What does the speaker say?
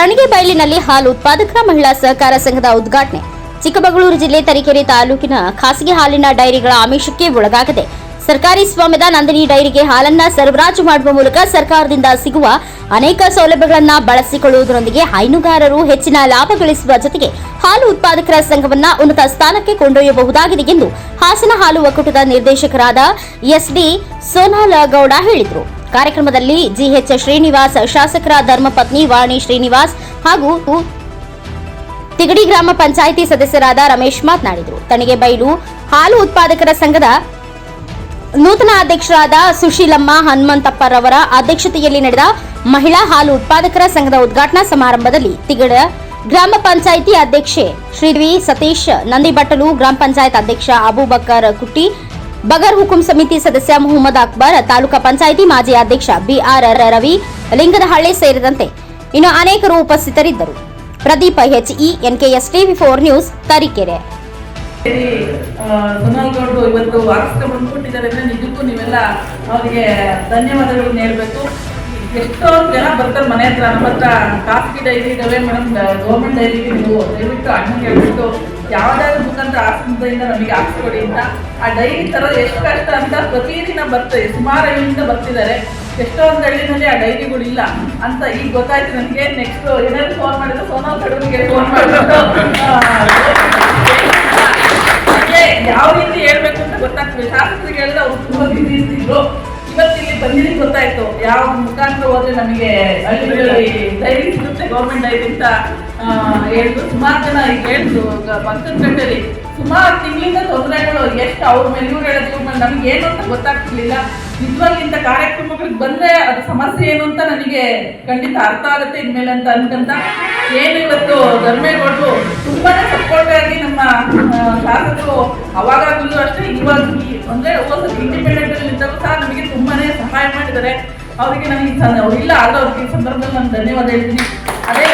ತಣಿಗೆ ಬಯಲಿನಲ್ಲಿ ಹಾಲು ಉತ್ಪಾದಕರ ಮಹಿಳಾ ಸಹಕಾರ ಸಂಘದ ಉದ್ಘಾಟನೆ. ಚಿಕ್ಕಮಗಳೂರು ಜಿಲ್ಲೆ ತರೀಕೆರೆ ತಾಲೂಕಿನ ಖಾಸಗಿ ಹಾಲಿನ ಡೈರಿಗಳ ಆಮಿಷಕ್ಕೆ ಒಳಗಾಗದೆ ಸರ್ಕಾರಿ ಸ್ವಾಮ್ಯದ ನಂದಿನಿ ಡೈರಿಗೆ ಹಾಲನ್ನ ಸರಬರಾಜು ಮಾಡುವ ಮೂಲಕ ಸರ್ಕಾರದಿಂದ ಸಿಗುವ ಅನೇಕ ಸೌಲಭ್ಯಗಳನ್ನ ಬಳಸಿಕೊಳ್ಳುವುದರೊಂದಿಗೆ ಹೈನುಗಾರರು ಹೆಚ್ಚಿನ ಲಾಭ ಗಳಿಸುವ ಜೊತೆಗೆ ಹಾಲು ಉತ್ಪಾದಕರ ಸಂಘವನ್ನ ಉನ್ನತ ಸ್ಥಾನಕ್ಕೆ ಕೊಂಡೊಯ್ಯಬಹುದಾಗಿದೆ ಎಂದು ಹಾಸನ ಹಾಲು ಒಕ್ಕೂಟದ ನಿರ್ದೇಶಕರಾದ ಎಸ್ಡಿ ಸೋನಾಲಗೌಡ ಹೇಳಿದರು. ಕಾರ್ಯಕ್ರಮದಲ್ಲಿ ಜಿಎಚ್ ಶ್ರೀನಿವಾಸ್, ಶಾಸಕರ ಧರ್ಮಪತ್ನಿ ವಾಣಿ ಶ್ರೀನಿವಾಸ್ ಹಾಗೂ ತಿಗಡಿ ಗ್ರಾಮ ಪಂಚಾಯಿತಿ ಸದಸ್ಯರಾದ ರಮೇಶ್ ಮಾತನಾಡಿದರು. ತಣಿಗೆ ಬೈಲು ಹಾಲು ಉತ್ಪಾದಕರ ಸಂಘದ ನೂತನ ಅಧ್ಯಕ್ಷರಾದ ಸುಶೀಲಮ್ಮ ಹನುಮಂತಪ್ಪರವರ ಅಧ್ಯಕ್ಷತೆಯಲ್ಲಿ ನಡೆದ ಮಹಿಳಾ ಹಾಲು ಉತ್ಪಾದಕರ ಸಂಘದ ಉದ್ಘಾಟನಾ ಸಮಾರಂಭದಲ್ಲಿ ತಿಗಡ ಗ್ರಾಮ ಪಂಚಾಯಿತಿ ಅಧ್ಯಕ್ಷೆ ಶ್ರೀವಿ ಸತೀಶ್ ನಂದಿಬಟ್ಟಲು, ಗ್ರಾಮ ಪಂಚಾಯತ್ ಅಧ್ಯಕ್ಷ ಅಬೂಬಕರ್ ಕುಟ್ಟಿ ಬಗರ್ ಹುಕುಂ ಸಮಿತಿ ಸದಸ್ಯ ಮೊಹಮ್ಮದ್ ಅಕ್ಬರ್, ತಾಲೂಕಾ ಪಂಚಾಯಿತಿ ಮಾಜಿ ಅಧ್ಯಕ್ಷ ಬಿಆರ್ ರವಿ, ಲಿಂಗದಹಳ್ಳಿ ಸೇರಿದಂತೆ ಇನ್ನು ಅನೇಕರು ಉಪಸ್ಥಿತರಿದ್ದರು. ಪ್ರದೀಪ ಎಚ್ಇ ಎನ್ಕೆಎಸ್ ಟಿವಿ ಫೋರ್ ನ್ಯೂಸ್, ತರೀಕೆರೆ. ಎಷ್ಟೋ ಇವತ್ತು ಅವರಿಗೆ ಎಷ್ಟೊಂದು ಜನ ಬರ್ತಾರೆ ಮನೆ ಹತ್ರ. ನಮ್ಮ ಹತ್ರ ಖಾಸಗಿ ಡೈರಿ ಇದಾವೆ ಮೇಡಮ್, ಗೌರ್ಮೆಂಟ್ ಡೈರಿಗೆ ನೀವು ದಯವಿಟ್ಟು ಹಣ್ಣು ಹೇಳ್ಬಿಟ್ಟು ಯಾವ್ದಾದ್ರು ಮುಖಾಂತರ ಆಸ್ಪತ್ರೆಯಿಂದ ನಮಗೆ ಹಾಕ್ಸ್ಕೊಡಿ ಅಂತ. ಆ ಡೈರಿ ತರೋದು ಎಷ್ಟು ಕಷ್ಟ ಅಂತ ಪ್ರತಿದಿನ ಬರ್ತದೆ ಸುಮಾರು ಹಳ್ಳಿಯಿಂದ ಬರ್ತಿದ್ದಾರೆ. ಎಷ್ಟೊಂದು ಹಳ್ಳಿನಲ್ಲಿ ಆ ಡೈರಿಗಳು ಇಲ್ಲ ಅಂತ ಈಗ ಗೊತ್ತಾಯ್ತು ನನಗೆ ನೆಕ್ಸ್ಟ್ ಏನಾದ್ರು ಫೋನ್ ಮಾಡಿದ್ರೆ ಸೋನಾ ಕಡೂರಿಗೆ ಫೋನ್ ಹಾಗೆ ಯಾವ ರೀತಿ ಹೇಳ್ಬೇಕು ಅಂತ ಗೊತ್ತಾಗ್ತದೆ. ಶಾಸಕರಿಗೆ ಅವ್ರು ತುಂಬ ಬಿಸಿ ಇರ್ತಿದ್ರು ಇವತ್ತು ಇಲ್ಲಿ ಬಂದಿದ್ದು ಗೊತ್ತಾಯ್ತು. ಯಾವ ಮುಖಾಂತರ ಹೋದ್ರೆ ನಮಗೆ ಡೈರಿ ಸಿಗುತ್ತೆ ಗೌರ್ಮೆಂಟ್ ಡೈರಿ ಅಂತ ಹೇಳಿದ್ರು ಸುಮಾರು ಜನ ಈಗ ಹೇಳಿದ್ರು ಪಕ್ಕದ ಕಟ್ಟೆಲಿ ಸುಮಾರು ತಿಂಗಳಿಂದ ತೊಂದರೆಗಳು ಎಷ್ಟು ಅವ್ರ ಮೇಲೆ ಇವ್ರು ಹೇಳಿದ್ರು ನಮ್ಗೆ ಏನು ಅಂತ ಗೊತ್ತಾಗ್ತಿರ್ಲಿಲ್ಲ. ನಿಜವಾಗಿ ಇಂಥ ಕಾರ್ಯಕ್ರಮಗಳಿಗೆ ಬಂದ್ರೆ ಅದು ಸಮಸ್ಯೆ ಏನು ಅಂತ ನನಗೆ ಖಂಡಿತ ಅರ್ಥ ಆಗುತ್ತೆ ಇನ್ಮೇಲೆ ಅಂತ ಅನ್ಕಂತ. ಏನು ಇವತ್ತು ಧರ್ಮೇಗೌಡರು ತುಂಬಾನೇ ಸಪೋರ್ಟ್ ಆಗಿ ನಮ್ಮ ಶಾಸಕರು ಅವಾಗಾಗಲೂ ಅಷ್ಟೇ ಇವಾಗ ಅಂದ್ರೆ ಸಹಾಯ ಮಾಡಿದ್ದಾರೆ. ಅವರಿಗೆ ನನಗೆ ಇಲ್ಲ ಆದ್ರೆ ಅವ್ರಿಗೆ ಸಂದರ್ಭದಲ್ಲಿ ನಾನು ಧನ್ಯವಾದ ಹೇಳ್ತೀನಿ. ಅದೇ